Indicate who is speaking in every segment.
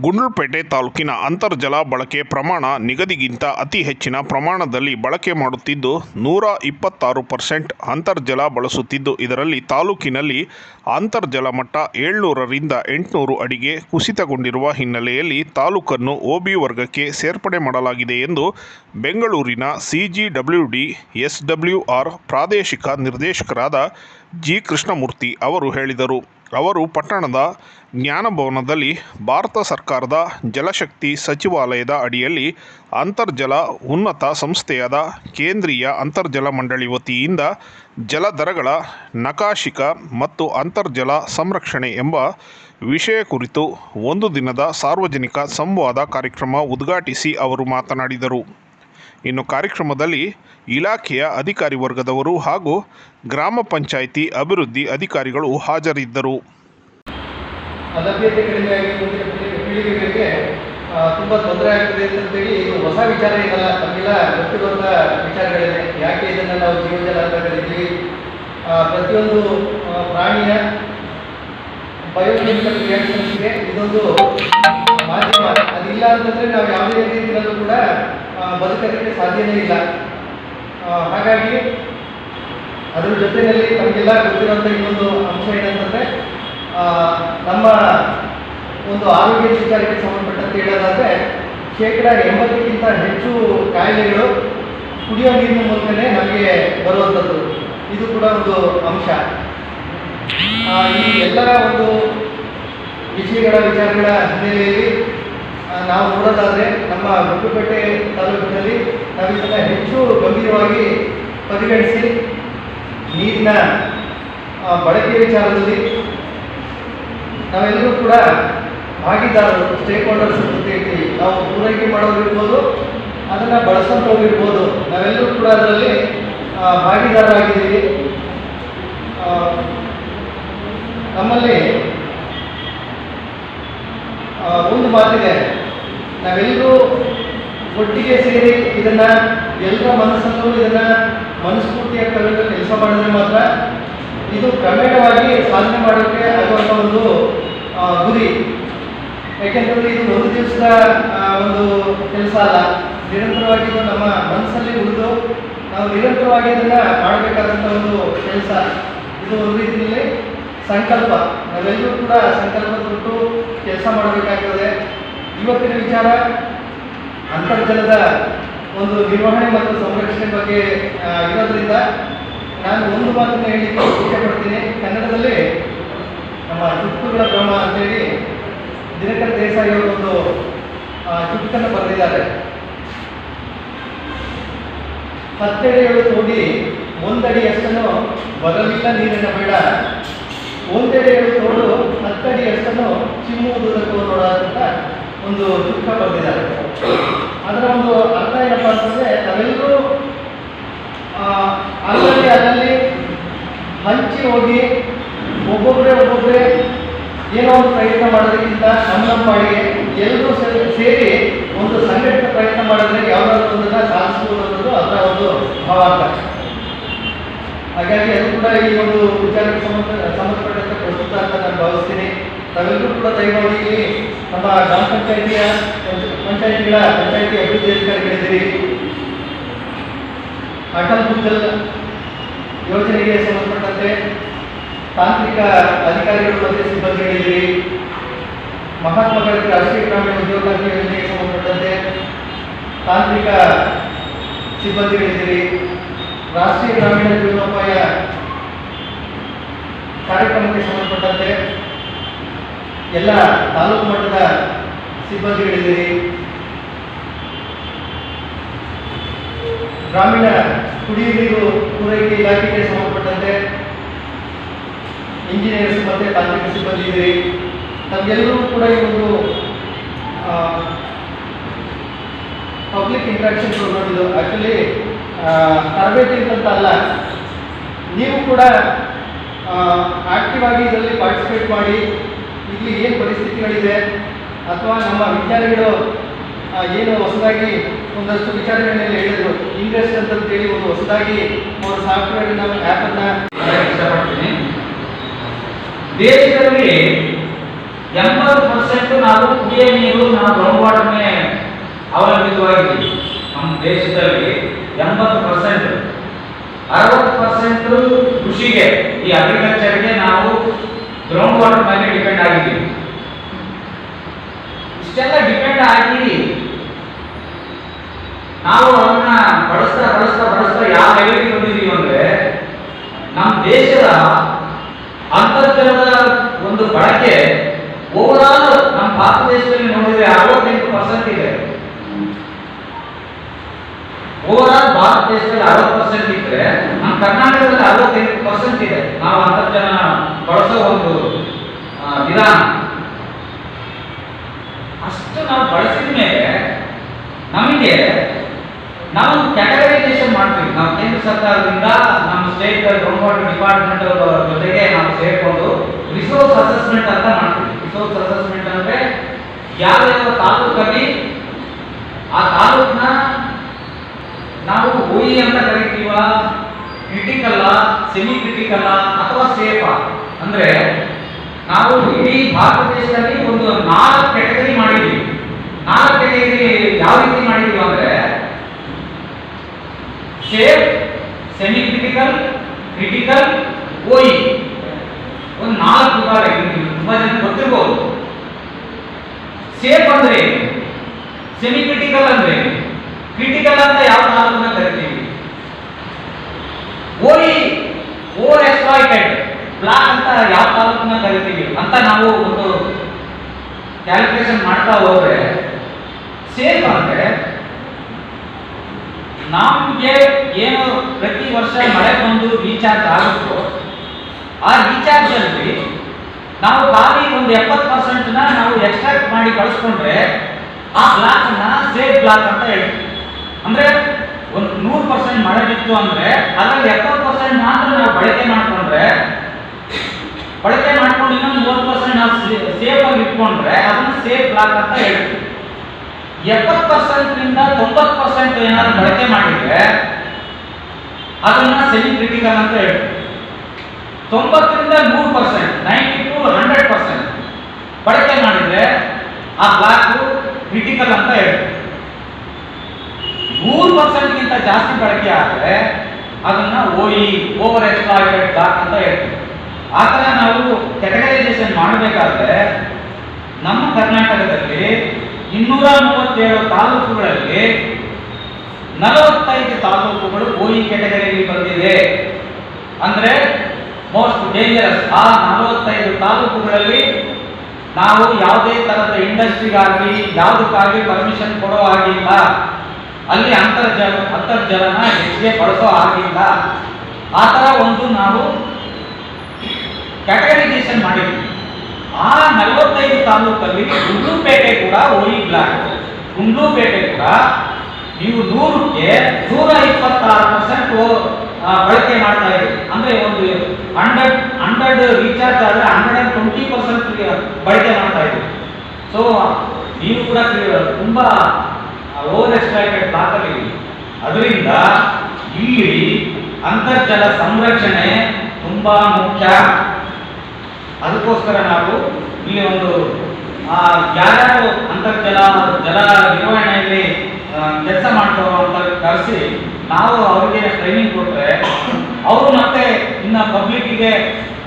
Speaker 1: ಗುಂಡ್ಲುಪೇಟೆ ತಾಲೂಕಿನ ಅಂತರ್ಜಲ ಬಳಕೆ ಪ್ರಮಾಣ ನಿಗದಿಗಿಂತ ಅತಿ ಹೆಚ್ಚಿನ ಪ್ರಮಾಣದಲ್ಲಿ ಬಳಕೆ ಮಾಡುತ್ತಿದ್ದು, ನೂರ ಇಪ್ಪತ್ತಾರು ಪರ್ಸೆಂಟ್ ಅಂತರ್ಜಲ ಬಳಸುತ್ತಿದ್ದು, ಇದರಲ್ಲಿ ತಾಲೂಕಿನಲ್ಲಿ ಅಂತರ್ಜಲ ಮಟ್ಟ ಏಳ್ನೂರರಿಂದ ಎಂಟುನೂರು ಅಡಿಗೆ ಕುಸಿತಗೊಂಡಿರುವ ಹಿನ್ನೆಲೆಯಲ್ಲಿ ತಾಲೂಕನ್ನು ಓಬಿ ವರ್ಗಕ್ಕೆ ಸೇರ್ಪಡೆ ಮಾಡಲಾಗಿದೆ ಎಂದು ಬೆಂಗಳೂರಿನ ಸಿಜಿಡಬ್ಲ್ಯೂಡಿ, ಎಸ್ಡಬ್ಲ್ಯೂಆರ್ ಪ್ರಾದೇಶಿಕ ನಿರ್ದೇಶಕರಾದ ಜಿ ಕೃಷ್ಣಮೂರ್ತಿ ಅವರು ಹೇಳಿದರು. ಅವರು ಪಟ್ಟಣದ ಜ್ಞಾನಭವನದಲ್ಲಿ ಭಾರತ ಸರ್ಕಾರದ ಜಲಶಕ್ತಿ ಸಚಿವಾಲಯದ ಅಡಿಯಲ್ಲಿ ಅಂತರ್ಜಲ ಉನ್ನತ ಸಂಸ್ಥೆಯಾದ ಕೇಂದ್ರೀಯ ಅಂತರ್ಜಲ ಮಂಡಳಿ ವತಿಯಿಂದ ಜಲದರಗಳ ನಕಾಶಿಕ ಮತ್ತು ಅಂತರ್ಜಲ ಸಂರಕ್ಷಣೆ ಎಂಬ ವಿಷಯ ಕುರಿತು ಒಂದು ದಿನದ ಸಾರ್ವಜನಿಕ ಸಂವಾದ ಕಾರ್ಯಕ್ರಮ ಉದ್ಘಾಟಿಸಿ ಅವರು ಮಾತನಾಡಿದರು. ಇನ್ನು ಕಾರ್ಯಕ್ರಮದಲ್ಲಿ ಇಲಾಖೆಯ ಅಧಿಕಾರಿ ವರ್ಗದವರು ಹಾಗೂ ಗ್ರಾಮ ಪಂಚಾಯಿತಿ ಅಭಿವೃದ್ಧಿ ಅಧಿಕಾರಿಗಳು ಹಾಜರಿದ್ದರು.
Speaker 2: ಪೀಳಿಗೆಗಳಿಗೆ ತುಂಬಾ ತೊಂದರೆ ಆಗ್ತದೆ ಅಂತೇಳಿ ಇದು ಹೊಸ ವಿಚಾರ ಏನಲ್ಲ ನಮಗೆಲ್ಲ ಗೊತ್ತಿರುವಂಥ ವಿಚಾರಗಳಿದೆ ಯಾಕೆ ಇದನ್ನು ನಾವು ಜೀವಜಲ ಅಂತ ಪ್ರತಿಯೊಂದು ಪ್ರಾಣಿಯ ಬಯೋಕೆಮಿಕಲ್ ರಿಯಾಕ್ಷನ್ಸ್ಗೆ ಇದೊಂದು ಮಾಧ್ಯಮ. ಅದಿಲ್ಲ ಅಂತಂದರೆ ನಾವು ಯಾವುದೇ ರೀತಿಯಲ್ಲೂ ಕೂಡ ಆ, ಬದುಕೋದಕ್ಕೆ ಸಾಧ್ಯನೇ ಇಲ್ಲ. ಹಾಗಾಗಿ ಅದರ ಜೊತೆಯಲ್ಲಿ ನಮಗೆಲ್ಲ ಗೊತ್ತಿರುವಂಥ ಇನ್ನೊಂದು ಅಂಶ ಏನಂತಂದರೆ ನಮ್ಮ ಒಂದು ಆರೋಗ್ಯ ವಿಚಾರಕ್ಕೆ ಸಂಬಂಧಪಟ್ಟಂತೆ ಹೇಳೋದಾದರೆ ಶೇಕಡ ಎಂಬತ್ತಕ್ಕಿಂತ ಹೆಚ್ಚು ಕಾಯಿಲೆಗಳು ಕುಡಿಯೋ ನೀರಿನ ಮೂಲಕನೇ ನಮಗೆ ಬರುವಂಥದ್ದು. ಇದು ಕೂಡ ಒಂದು ಅಂಶ. ಈ ಎಲ್ಲರ ಒಂದು ವಿಷಯಗಳ ವಿಚಾರಗಳ ಹಿನ್ನೆಲೆಯಲ್ಲಿ ನಾವು ನೋಡೋದಾದರೆ ನಮ್ಮ ಗುಂಡ್ಲುಪೇಟೆ ತಾಲೂಕಿನಲ್ಲಿ ನಾವು ಹೆಚ್ಚು ಗಂಭೀರವಾಗಿ ಪರಿಗಣಿಸಿ ನೀರಿನ ಬಳಕೆ ವಿಚಾರದಲ್ಲಿ ನಾವೆಲ್ಲರೂ ಕೂಡ ಭಾಗಿದಾರರು ಸ್ಟೇಕ್ ಹೋಲ್ಡರ್ಸ್ ಅಂತ ನಾವು ಪೂರೈಕೆ ಮಾಡೋದಿರ್ಬೋದು ಅದನ್ನು ಬಳಸೋದಿರ್ಬೋದು ನಾವೆಲ್ಲರೂ ಕೂಡ ಅದರಲ್ಲಿ ಭಾಗಿದಾರರಾಗಿದ್ದೀವಿ. ನಮ್ಮಲ್ಲಿ ಒಂದು ಮಾತಿದೆ. ನಾವೆಲ್ಲರೂ ಒಟ್ಟಿಗೆ ಸೇರಿ ಇದನ್ನ ಎಲ್ಲರ ಮನಸ್ಸಲ್ಲೂ ಇದನ್ನ ಮನಸ್ಫೂರ್ತಿಯಾಗಿ ತಗೊಂಡು ಕೆಲಸ ಮಾಡಿದ್ರೆ ಮಾತ್ರ ಇದು ಕ್ರಮೇಣವಾಗಿ ಸಾಧನೆ ಮಾಡೋಕ್ಕೆ ಆಗುವಂಥ ಒಂದು ಗುರಿ. ಯಾಕೆಂತಂದ್ರೆ ಇದು ಒಂದು ದಿವಸದ ಒಂದು ಕೆಲಸ ಅಲ್ಲ. ನಿರಂತರವಾಗಿ ಇದು ನಮ್ಮ ಮನಸ್ಸಲ್ಲಿ ಉಳಿದು ನಾವು ನಿರಂತರವಾಗಿ ಇದನ್ನ ಮಾಡಬೇಕಾದಂಥ ಒಂದು ಕೆಲಸ. ಇದು ಒಂದು ರೀತಿಯಲ್ಲಿ ಸಂಕಲ್ಪ. ನಾವೆಲ್ಲರೂ ಕೂಡ ಸಂಕಲ್ಪ ಕೊಟ್ಟು ಕೆಲಸ ಮಾಡಬೇಕಾಗ್ತದೆ. ಇವತ್ತಿನ ವಿಚಾರ ಅಂತರ್ಜಲದ ಒಂದು ನಿರ್ವಹಣೆ ಮತ್ತು ಸಂರಕ್ಷಣೆ ಬಗ್ಗೆ ಇರೋದ್ರಿಂದ ನಾನು ಒಂದು ಮಾತನ್ನು ಹೇಳಲಿಕ್ಕೆ ಇಷ್ಟಪಡ್ತೀನಿ. ಕನ್ನಡದಲ್ಲಿ ನಮ್ಮ ಚುಟುಕುಗಳ ಕ್ರಮ ಅಂತೇಳಿ ದಿನಕರ್ ದೇಸಾಯಿ ಅವರು ಒಂದು ಆ, ಚುಟುಕನ್ನು ಬರೆದಿದ್ದಾರೆ. ಹತ್ತೆಡೆಗಳು ತೋಡಿ ಒಂದಡಿಯಷ್ಟನ್ನು ಬರಲಿಲ್ಲ ನೀರಿನ ಬೇಡ. ಒಂದೆಡೆಗಳು ತೋಡು ಹತ್ತಡಿಯಷ್ಟನ್ನು ಚಿಮ್ಮುವುದಕ್ಕೂ ನೋಡ ಅಂತ ಒಂದು ದುಃಖ ಬಂದಿದ್ದಾರೆ. ಅದರ ಒಂದು ಅರ್ಥ ಏನಪ್ಪ ಅಂತಂದರೆ ನಾವೆಲ್ಲರೂ ಅಲ್ಲಲ್ಲಿ ಅಲ್ಲಲ್ಲಿ ಹಂಚಿ ಹೋಗಿ ಒಬ್ಬೊಬ್ಬರೇ ಒಬ್ಬೊಬ್ಬರೇ ಏನೋ ಒಂದು ಪ್ರಯತ್ನ ಮಾಡೋದಕ್ಕಿಂತ ನಮ್ಮ ಎಲ್ಲರೂ ಸೇರಿ ಒಂದು ಸಂಘಟಿತ ಪ್ರಯತ್ನ ಮಾಡಿದ್ರೆ ಯಾವುದಾದ್ರೂ ಒಂದನ್ನು ಸಾಧಿಸಬಹುದು ಅನ್ನೋದು ಅದರ ಒಂದು ಭಾವಾರ್ಥ ಹಾಗಾಗಿ ಅದು ಕೂಡ ಈ ಒಂದು ವಿಚಾರಕ್ಕೆ ಸಂಬಂಧ, ಸಂಬಂಧಪಟ್ಟಂತೆ ಪ್ರಸ್ತುತ ಅಂತ ನಾನು ಭಾವಿಸ್ತೀನಿ. ತಾವೆಲ್ಲರೂ ಕೂಡ ದಯಮಾಡಿ ನಮ್ಮ ಗ್ರಾಮ ಪಂಚಾಯಿತಿಯ ಪಂಚಾಯಿತಿಗಳ ಪಂಚಾಯಿತಿ ಅಭಿವೃದ್ಧಿ ಅಧಿಕಾರಿಗಳಿದ್ದೀರಿ ಅಟಲ್ ಭೂಜಲ್ ಯೋಜನೆಗೆ ಸಂಬಂಧಪಟ್ಟಂತೆ ತಾಂತ್ರಿಕ ಅಧಿಕಾರಿಗಳು ಮತ್ತು ಸಿಬ್ಬಂದಿಗಳಿದ್ದೀರಿ ಮಹಾತ್ಮ ಗಾಂಧಿ ರಾಷ್ಟ್ರೀಯ ಗ್ರಾಮೀಣ ಉದ್ಯೋಗ ಯೋಜನೆಗೆ ಸಂಬಂಧಪಟ್ಟಂತೆ ತಾಂತ್ರಿಕ ಸಿಬ್ಬಂದಿಗಳಿದ್ದೀರಿ ರಾಷ್ಟ್ರೀಯ ಗ್ರಾಮೀಣ ಜೀವನೋಪಾಯ ಕಾರ್ಯಕ್ರಮಕ್ಕೆ ಸಂಬಂಧಪಟ್ಟಂತೆ ಎಲ್ಲ ತಾಲೂಕು ಮಟ್ಟದ ಸಿಬ್ಬಂದಿಗಳಿದ್ದೀರಿ. ಗ್ರಾಮೀಣ ಕುಡಿಯುವ ನೀರು ಪೂರೈಕೆ ಇಲಾಖೆಗೆ ಸಂಬಂಧಪಟ್ಟಂತೆ ಇಂಜಿನಿಯರ್ಸ್ ಮತ್ತೆ ತಾಂತ್ರಿಕ ಸಿಬ್ಬಂದಿ ಇದ್ದೀರಿ. ನಮಗೆಲ್ಲರೂ ಕೂಡ ಈ ಒಂದು ಪಬ್ಲಿಕ್ ಇಂಟ್ರಾಕ್ಷನ್ ಪ್ರೋಗ್ರಾಮ್ ಇದು. ಆ್ಯಕ್ಚುಲಿ ತರಬೇತಿ ಅಂತ ಅಲ್ಲ. ನೀವು ಕೂಡ ಆಕ್ಟಿವ್ ಆಗಿ ಇದರಲ್ಲಿ ಪಾರ್ಟಿಸಿಪೇಟ್ ಮಾಡಿ ಇಲ್ಲಿ ಏನು ಪರಿಸ್ಥಿತಿಗಳಿದೆ? ಅಥವಾ ನಮ್ಮ ವಿಚಾರಗಳು ಏನು ಹೊಸದಾಗಿ ಒಂದಷ್ಟು ವಿಚಾರಗಳನ್ನೆಲ್ಲ ಹೇಳಿದ್ರು. ಅಂತ ಅಂತಂತೇಳಿ ಒಂದು ಹೊಸದಾಗಿ ಒಂದು ನಾವು ಆ್ಯಪನ್ನು
Speaker 3: ಇಷ್ಟಪಡ್ತೀನಿ. ದೇಶದಲ್ಲಿ ಎಂಬತ್ತು ಪರ್ಸೆಂಟ್ ನಾವು ಕುಡಿಯ ನೀರು ನಾವು ಗ್ರೌಂಡ್ ವಾಟರ್ನೇ ಅವಲಂಬಿತವಾಗಿದ್ದೀವಿ ನಮ್ಮ ದೇಶದಲ್ಲಿ ಎಂಬತ್ತು ಪರ್ಸೆಂಟ್ ಅರವತ್ತು ಪರ್ಸೆಂಟ್ ಕೃಷಿಗೆ, ಈ ಅಗ್ರಿಕಲ್ಚರ್ಗೆ ನಾವು ಗ್ರೌಂಡ್ ವಾಟರ್ ಮೇಲೆ ಡಿಪೆಂಡ್ ಆಗಿದೆ. ಇಷ್ಟೆಲ್ಲ ಡಿಪೆಂಡ್ ಆಗಿ ನಾವು ಅದನ್ನ ಬಳಸ್ತಾ ಬಳಸ್ತಾ ಬಳಸ್ತಾ ಯಾವ ಲೆವೆಲ್ಗೆ ಬಂದಿದ್ದೀವಿ ಅಂದ್ರೆ ನಮ್ಮ ದೇಶದ ಅಂತರ್ಜಲದ ಒಂದು ಬಳಕೆ ಓವರ್ ಆಲ್ ನಮ್ಮ ಭಾರತ ದೇಶದಲ್ಲಿ ನೋಡಿದ್ರೆ ಅರವತ್ತೆಂಟು ಪರ್ಸೆಂಟ್ ಇದೆ. ಓವರಾಲ್ ಭಾರತ ದೇಶದಲ್ಲಿ ಅರವತ್ತು ಪರ್ಸೆಂಟ್ ಇದ್ರೆ, ನಮ್ಮ ಕರ್ನಾಟಕದಲ್ಲಿ ಅರವತ್ತೆಂಟು ಪರ್ಸೆಂಟ್ ಇದೆ. ನಾವು ಅಂತರ್ಜಲ ಬಳಸೋ ಒಂದು ವಿಧಾನ. ಅಷ್ಟು ನಾವು ಬಳಸಿದ ಮೇಲೆ ನಮಗೆ ನಾವು ಕ್ಯಾಟಗರೈಸೇಷನ್ ಮಾಡ್ತೀವಿ. ನಾವು ಕೇಂದ್ರ ಸರ್ಕಾರದಿಂದ ನಮ್ಮ ಸ್ಟೇಟ್ ಗ್ರೌಂಡ್ ಡಿಪಾರ್ಟ್ಮೆಂಟ್ ಜೊತೆಗೆ ನಾವು ಸೇರಿಕೊಂಡು ರಿಸೋರ್ಸ್ ಅಸೆಸ್ಮೆಂಟ್ ಅಂತ ಮಾಡ್ತೀವಿ. ರಿಸೋರ್ಸ್ ಅಸೆಸ್ಮೆಂಟ್ ಅಂದ್ರೆ ಯಾವ ಯಾವ ತಾಲೂಕಲ್ಲಿ ಆ ತಾಲೂಕಿನ ನಾವು ಓಯಿ ಅಂತ ಕರಿತೀವ? ಕ್ರಿಟಿಕಲ್ಲ ಸೆಮಿ ಕ್ರಿಟಿಕಲ್ಲ ಅಥವಾ ಸೇಫ ಅಂದ್ರೆ ನಾವು ಇಡೀ ಭಾರತ ದೇಶದಲ್ಲಿ ಒಂದು ನಾಲ್ಕು ಕೆಟಗರಿ ಮಾಡಿದ್ವಿ ನಾಲ್ಕು ಕೆಟಗರಿ ಯಾವ ರೀತಿ ಮಾಡಿದ್ದೀವಿ ಅಂದ್ರೆ ಸೇಫ್ ಸೆಮಿ ಕ್ರಿಟಿಕಲ್ ಕ್ರಿಟಿಕಲ್ ಓಯಿ ಒಂದು ನಾಲ್ಕು ಇದೆ. ತುಂಬಾ ಜನ ಗೊತ್ತಿರ್ಬೋದು. ಸೇಫ್ ಅಂದ್ರೆ ಸೆಮಿ ಕ್ರಿಟಿಕಲ್ ಅಂದ್ರೆ ಕ್ರಿಟಿಕಲ್ ಅಂತ ಯಾವ ನಾಲ್ಕನ್ನ ಕರಿತೀವಿ? ಓಲಿ ಓವರ್ ಎಕ್ಸ್ಪ್ಲಾಯ್ಟೆಡ್ ಬ್ಲಾಕ್ ಅಂತ ಯಾವ ತಾಲೂಕನ್ನ ಕರಿತೀವಿ? ಅಂತ ನಾವು ಒಂದು ಕ್ಯಾಲ್ಕುಲೇಷನ್ ಮಾಡ್ತಾ ಹೋದ್ರೆ ಸೇಫ್ ಅಂದ್ರೆ ನಮ್ಗೆ ಏನು ಪ್ರತಿ ವರ್ಷ ಮಳೆ ಬಂದು ರೀಚಾರ್ಜ್ ಆಗುತ್ತೋ, ಆ ರೀಚಾರ್ಜ್ ಅಲ್ಲಿ ನಾವು ಖಾಲಿ ಒಂದು ಎಪ್ಪತ್ತು ಪರ್ಸೆಂಟ್ನ ನಾವು ಎಕ್ಸ್ಟ್ರಾಕ್ಟ್ ಮಾಡಿ ಕಳಿಸ್ಕೊಂಡ್ರೆ, ಆ ಬ್ಲಾಕ್ ಅನ್ನ ಸೇಫ್ ಬ್ಲಾಕ್ ಅಂತ ಹೇಳ್ತೀವಿ. ಅಂದ್ರೆ ಒಂದು ನೂರು ಪರ್ಸೆಂಟ್ ಮಳೆ ಬಿತ್ತು ಅಂದ್ರೆ ಅದರಲ್ಲಿ ಎಪ್ಪತ್ತು ಪರ್ಸೆಂಟ್ ಮಾತ್ರ ನಾವು ಬಳಕೆ ಮಾಡ್ಕೊಂಡ್ರೆ, ಬಳಕೆ ಮಾಡ್ಕೊಂಡು ಇನ್ನೊಂದು ಮೂವತ್ತು ಪರ್ಸೆಂಟ್ ನಾವು ಸೇಫ್ ಆಗಿ ಇಟ್ಕೊಂಡ್ರೆ ಅದನ್ನ ಸೇಫ್ ಬ್ಲಾಕ್ ಅಂತ ಹೇಳ್ತೀವಿ. ಎಪ್ಪತ್ತು ಪರ್ಸೆಂಟ್ನಿಂದ ತೊಂಬತ್ತು ಪರ್ಸೆಂಟ್ ಏನಾದ್ರು ಬಳಕೆ ಮಾಡಿದ್ರೆ ಅದನ್ನ ಸೆಮಿ ಕ್ರಿಟಿಕಲ್ ಅಂತ ಹೇಳ್ತೀವಿ. ತೊಂಬತ್ತರಿಂದ ನೂರು percent ninety to hundred percent ಬಳಕೆ ಮಾಡಿದ್ರೆ ಆ ಬ್ಲಾಕ್ ಕ್ರಿಟಿಕಲ್ ಅಂತ ಹೇಳ್ತೀವಿ. ಪರ್ಸೆಂಟ್ಗಿಂತ ಜಾಸ್ತಿ ಬಳಕೆ ಆದರೆ ಅದನ್ನ ಓಇ ಓವರ್ ಎಕ್ಸ್ಪ್ಲಾಯ್ಟೆಡ್ ಬ್ಲಾಕ್ ಅಂತ ಹೇಳ್ತೀವಿ. ಆ ಥರ ನಾವು ಕೆಟಗರೈಸೇಷನ್ ಮಾಡಬೇಕಾದ್ರೆ ನಮ್ಮ ಕರ್ನಾಟಕದಲ್ಲಿ ಇನ್ನೂರ ಮೂವತ್ತೇಳು ತಾಲೂಕುಗಳಲ್ಲಿ ನಲವತ್ತೈದು ತಾಲೂಕುಗಳು ಓಇ ಕೆಟಗರಿಯಲ್ಲಿ ಬಂದಿದೆ. ಅಂದ್ರೆ ಮೋಸ್ಟ್ ಡೇಂಜರಸ್ ಆ ನಲವತ್ತೈದು ತಾಲೂಕುಗಳಲ್ಲಿ ನಾವು ಯಾವುದೇ ತರಹದ ಇಂಡಸ್ಟ್ರಿಗಾಗಿ ಯಾವುದಕ್ಕಾಗಲಿ ಪರ್ಮಿಷನ್ ಕೊಡೋ ಹಾಗಿಲ್ಲ. ಅಲ್ಲಿ ಅಂತರ್ಜಲ ಅಂತರ್ಜಲನ ಹೆಚ್ಚಿಗೆ ಬಳಸೋ ಆಗಿಲ್ಲ ಆ ಥರ ಒಂದು ನಾವು ಕ್ಯಾಟಗರೈಸೇಷನ್ ಮಾಡಿದ್ವಿ. ಆ ನಲವತ್ತೈದು ತಾಲೂಕಲ್ಲಿ ಗುಂಡ್ಲುಪೇಟೆ ಕೂಡ ಹೋಗಿ ಬ್ಲಾಕ್ ಗುಂಡ್ಲುಪೇಟೆ ಕೂಡ ನೀವು ನೂರಕ್ಕೆ ನೂರ ಇಪ್ಪತ್ತಾರು ಪರ್ಸೆಂಟ್ ಬಳಕೆ ಮಾಡ್ತಾ ಇದ್ದೀವಿ. ಅಂದ್ರೆ ಒಂದು ಹಂಡ್ರೆಡ್ ಹಂಡ್ರೆಡ್ ರೀಚಾರ್ಜ್ ಆದರೆ ಹಂಡ್ರೆಡ್ ಆ್ಯಂಡ್ ಟ್ವೆಂಟಿ ಪರ್ಸೆಂಟ್ ಬಳಕೆ ಮಾಡ್ತಾ ಇದ್ದೀವಿ. ಸೊ ನೀವು ಕೂಡ ತುಂಬ ತುಂಬಾ ಓವರ್ ಎಕ್ಸ್ಟ್ರಾಕ್ಟೆಡ್ ಬ್ಲಾಕಲ್ಲಿ ಅದರಿಂದ ಇಲ್ಲಿ ಅಂತರ್ಜಲ ಸಂರಕ್ಷಣೆ ತುಂಬಾ ಮುಖ್ಯ. ಅದಕ್ಕೋಸ್ಕರ ನಾವು ಇಲ್ಲಿ ಒಂದು ಯಾರ್ಯಾರು ಅಂತರ್ಜಲ ಜಲ ನಿರ್ವಹಣೆಯಲ್ಲಿ ಕೆಲಸ ಮಾಡ್ತಾರೋ ಅಂತ ಕರೆಸಿ, ನಾವು ಅವರಿಗೆ ಟ್ರೈನಿಂಗ್ ಕೊಟ್ಟರೆ ಅವರು ಮತ್ತೆ ಇನ್ನು ಪಬ್ಲಿಕ್ಕಿಗೆ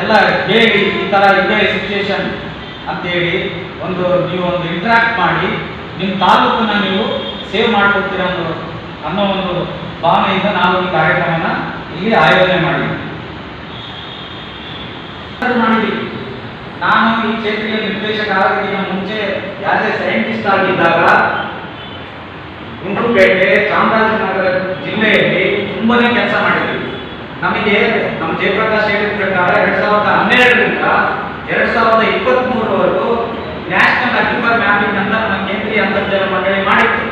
Speaker 3: ಎಲ್ಲ ಹೇಳಿ, ಈ ಥರ ಇದೆ ಸಿಚುಯೇಷನ್ ಅಂತೇಳಿ ಒಂದು ನೀವು ಒಂದು ಇಂಟ್ರಾಕ್ಟ್ ಮಾಡಿ ನಿಮ್ಮ ತಾಲೂಕನ್ನ ನೀವು ಸೇವ್ ಮಾಡ್ಕೊಡ್ತೀರ ಅನ್ನೋ ಅನ್ನೋ ಒಂದು ಭಾವನೆಯಿಂದ ನಾವು ಈ ಕಾರ್ಯಕ್ರಮನ ಇಲ್ಲಿ ಆಯೋಜನೆ ಮಾಡಿದ್ವಿ. ನಾನು ಈ ಕ್ಷೇತ್ರೀಯ ನಿರ್ದೇಶಕ ಮುಂಚೆ ಯಾವುದೇ ಸೈಂಟಿಸ್ಟ್ ಆಗಿದ್ದಾಗ ಗುಂಡ್ಲುಪೇಟೆ ಚಾಮರಾಜನಗರ ಜಿಲ್ಲೆಯಲ್ಲಿ ತುಂಬಾನೇ ಕೆಲಸ ಮಾಡಿದ್ವಿ. ನಮಗೆ ನಮ್ಮ ಜಯಪ್ರಕಾಶ್ ಹೇಳಿದ ಪ್ರಕಾರ ಎರಡ್ ಸಾವಿರದ ಹನ್ನೆರಡರಿಂದ ಎರಡ್ ಸಾವಿರದ ಇಪ್ಪತ್ತ್ ನ್ಯಾಷನಲ್ ಅಕ್ಯುಬರ್ ಮ್ಯಾಪಿಂಗ್ ಅಂತ ನಮ್ಮ ಕೇಂದ್ರೀಯ ಅಂತರ್ಜಲ ಮಂಡಳಿ ಮಾಡಿತ್ತು.